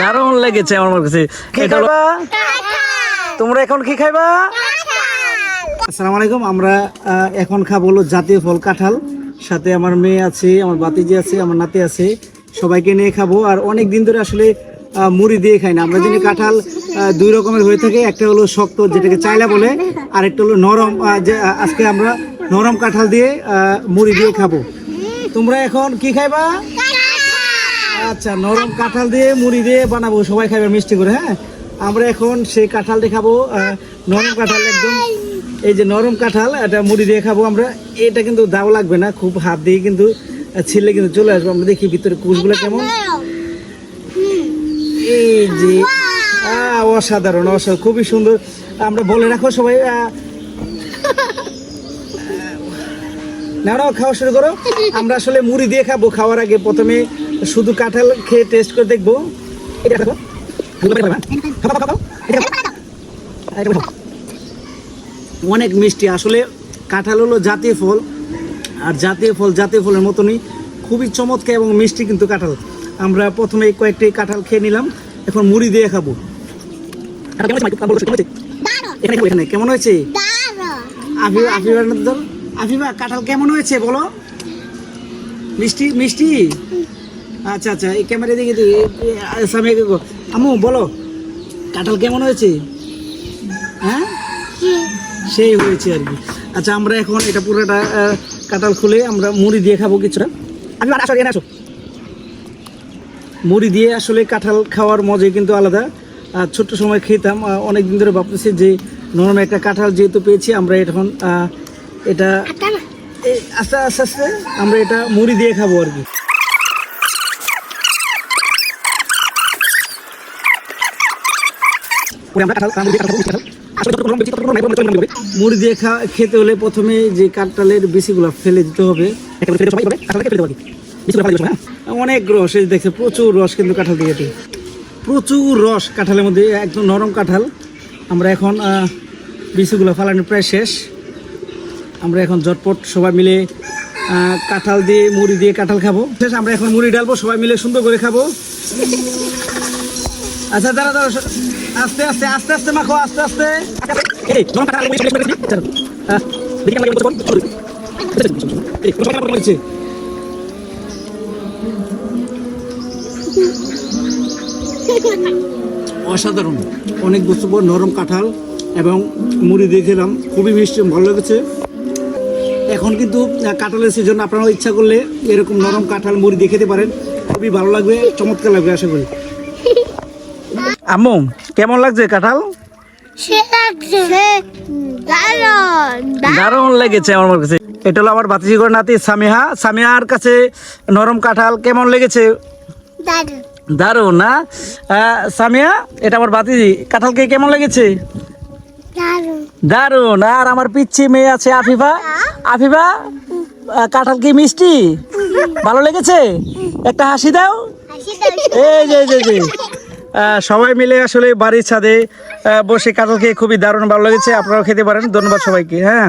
দারুণ লেগেছে আমার কাছে। এটা তোমরা এখন কি খাইবা? আসসালামু আলাইকুম আমরা এখন খাব হলো জাতীয় ফল কাঁঠাল। সাথে আমার মেয়ে আছে আমার বাতিজি আছে আমার নাতি আছে সবাইকে নিয়ে খাব। আর অনেক দিন ধরে আসলে মুড়ি দিয়ে খাই না। আমরা জানি কাঁঠাল দুই রকমের হয়ে থাকে। একটা হলো শক্ত যেটাকে চাইলা বলে আর একটা হলো নরম যে আজকে আমরা নরম কাঁঠাল দিয়ে মুড়ি দিয়ে খাব। তোমরা এখন কি খাইবা? আচ্ছা নরম কাঁঠাল দিয়ে মুড়ি দিয়ে বানাবো সবাই খাবে মিষ্টি করে হ্যাঁ? আমরা এখন সেই কাঁঠাল দেখাবো আহ, নরম কাঁঠাল একদম। এই যে নরম কাঁঠাল এটা মুড়ি দিয়ে খাব আমরা। এটা কিন্তু দাও লাগবে না খুব হাত দিয়ে কিন্তু ছিলে কিন্তু চলে আসব। আমরা দেখি ভিতরে কুচগুলো কেমন। এই যে আহ, অসাধারণ অসাধারণ খুবই সুন্দর। আমরা বলে রাখো সবাই নাও খাওয়া শুরু করো। আমরা আসলে মুড়ি দিয়ে খাব খাওয়ার আগে প্রথমে শুধু কাঁঠাল খেয়ে টেস্ট করে দেখব। অনেক মিষ্টি। আসলে কাঁঠাল হলো জাতীয় ফল। আর জাতীয় ফল জাতীয় ফলের মতনই। খুবই চমৎকার এবং মিষ্টি কিন্তু কাঁঠাল। আমরা প্রথমে কয়েকটি কাঁঠাল খেয়ে নিলাম। এখন মুড়ি দিয়ে খাব। কেমন হয়েছে, এখানে কেমন মধ্যে কাঁঠাল কেমন হয়েছে বলো? মিষ্টি মিষ্টি? আচ্ছা আচ্ছা এই ক্যামেরা দিকে সামিয়াকে গো। আম্মু বলো কাঁঠাল কেমন হয়েছে? হ্যাঁ? সেই হয়েছে আর কি। আচ্ছা আমরা এখন এটা পুরোটা কাঁঠাল খুলে আমরা মুড়ি দিয়ে খাব কিছুটা। আমি আসো এখানে আসো। মুড়ি দিয়ে আসলে কাঁঠাল খাওয়ার মজাই কিন্তু আলাদা। আর ছোট্ট সময় খেতাম অনেক দিন ধরে ভাবতেছি যে নরম একটা কাঁঠাল যেহেতু পেয়েছি আমরা এখন এটা আস্তে আস্তে আস্তে আমরা এটা মুড়ি দিয়ে খাব আর কি। পরে আমরা কাঁঠাল কাঁঠাল কাঁঠাল। খেতে হলে প্রথমে যে কাঁঠালের বিচিগুলো ফেলে দিতে হবে। হবে, হ্যাঁ? অনেক রস এই দেখছে প্রচুর রস কিন্তু কাঁঠাল দিয়ে। প্রচুর রস কাঁঠালের মধ্যে একদম নরম কাঁঠাল। আমরা এখন বিচিগুলো ফালানো প্রায় শেষ। আমরা এখন ঝটপট সবাই মিলে কাঁঠাল দিয়ে মুড়ি দিয়ে কাঁঠাল খাব। শেষ আমরা এখন মুড়ি ডালবো সবাই মিলে সুন্দর করে খাব। আচ্ছা দাঁড়া দাঁড়া আস্তে আস্তে আস্তে আস্তে মাখো আস্তে আস্তে? অসাধারণ। অনেক বস্তু পর নরম কাঁঠাল এবং মুড়ি দিয়ে খেলাম। খুবই মিষ্টি ভালো লেগেছে। এখন কিন্তু কাঁঠালের সিজন আপনারা ইচ্ছা করলে এরকম নরম কাঁঠাল মুড়ি দিয়ে খেতে পারেন। খুবই ভালো লাগবে চমৎকার লাগবে আশা করি। আম্মু কেমন লাগছে কাঁঠাল? দারুণ লেগেছে আমার কাছে। এটা হলো আমার ভাতিজিগর নাতি সামিহা। সামিহার কাছে নরম কাঁঠাল কেমন লেগেছে? দারুণ। না? সামিয়া এটা আমার ভাতিজি। কাঁঠালকে কেমন লেগেছে? দারুণ। আর আমার পিচ্ছি মেয়ে আছে আফিফা। আফিফা? কাঁঠাল কি মিষ্টি? ভালো লেগেছে? একটা হাসি দাও। এই যে। সবাই মিলে আসলে বাড়ির ছাদে বসে কাঁঠাল খেয়ে খুবই দারুণ ভালো লেগেছে। আপনারাও খেতে পারেন। ধন্যবাদ সবাইকে হ্যাঁ।